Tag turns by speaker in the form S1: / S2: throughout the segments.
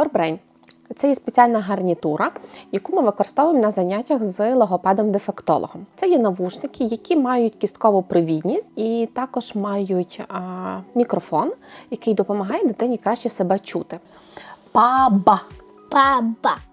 S1: Forbrain. Це є спеціальна гарнітура, яку ми використовуємо на заняттях з логопедом-дефектологом. Це є навушники, які мають кісткову привідність і також мають а, мікрофон, який допомагає дитині краще себе чути. Паба.
S2: Баба.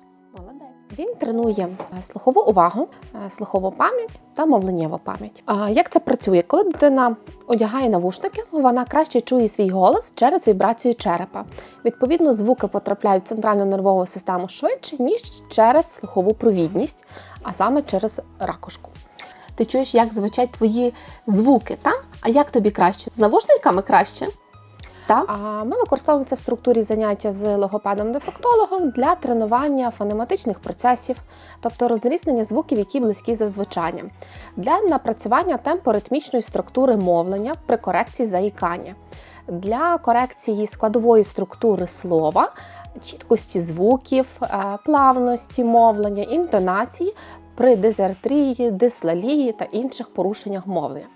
S1: Він тренує е, слухову увагу, е, слухову пам'ять та мовленнєву пам'ять. Як це працює? Коли дитина одягає навушники, вона краще чує свій голос через вібрацію черепа. Відповідно, звуки потрапляють в центральну нервову систему швидше, ніж через слухову провідність, а саме через ракушку. Ти чуєш, як звучать твої звуки, так? А як тобі краще? З навушниками краще? Так. Ми використовуємо це в структурі заняття з логопедом-дефектологом для тренування фонематичних процесів, тобто розрізнення звуків, які близькі за звучанням, для напрацювання темпоритмічної структури мовлення при корекції заїкання, для корекції складової структури слова, чіткості звуків, е, плавності мовлення, інтонації при дизартрії, дислалії та інших порушеннях мовлення.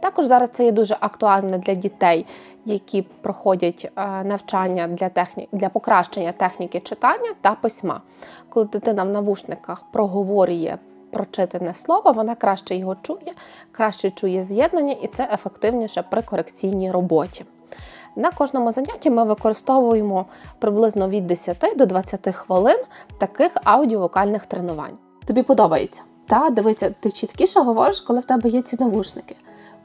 S1: Також зараз це є дуже актуально для дітей, які проходять е, навчання для, техні... для покращення техніки читання та письма. Коли дитина в навушниках проговорює прочитане слово, вона краще його чує, краще чує з'єднання, і це ефективніше при корекційній роботі. На кожному занятті ми використовуємо приблизно від 10 до 20 хвилин таких аудіовокальних тренувань. Тобі подобається? Та дивися, ти чіткіше говориш, коли в тебе є ці навушники.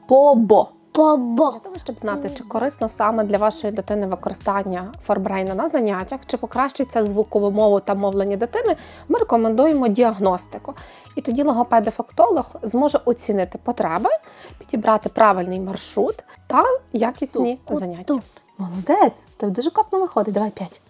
S1: По-бо.
S2: Бобо.
S1: Для того, щоб знати, чи корисно саме для вашої дитини використання форбрейна на заняттях, чи покращиться звукову мову та мовлення дитини, ми рекомендуємо діагностику. І тоді логопед-дефектолог зможе оцінити потреби, підібрати правильний маршрут та якісні заняття. Молодець! Ти дуже класно виходить. Давай п'ять.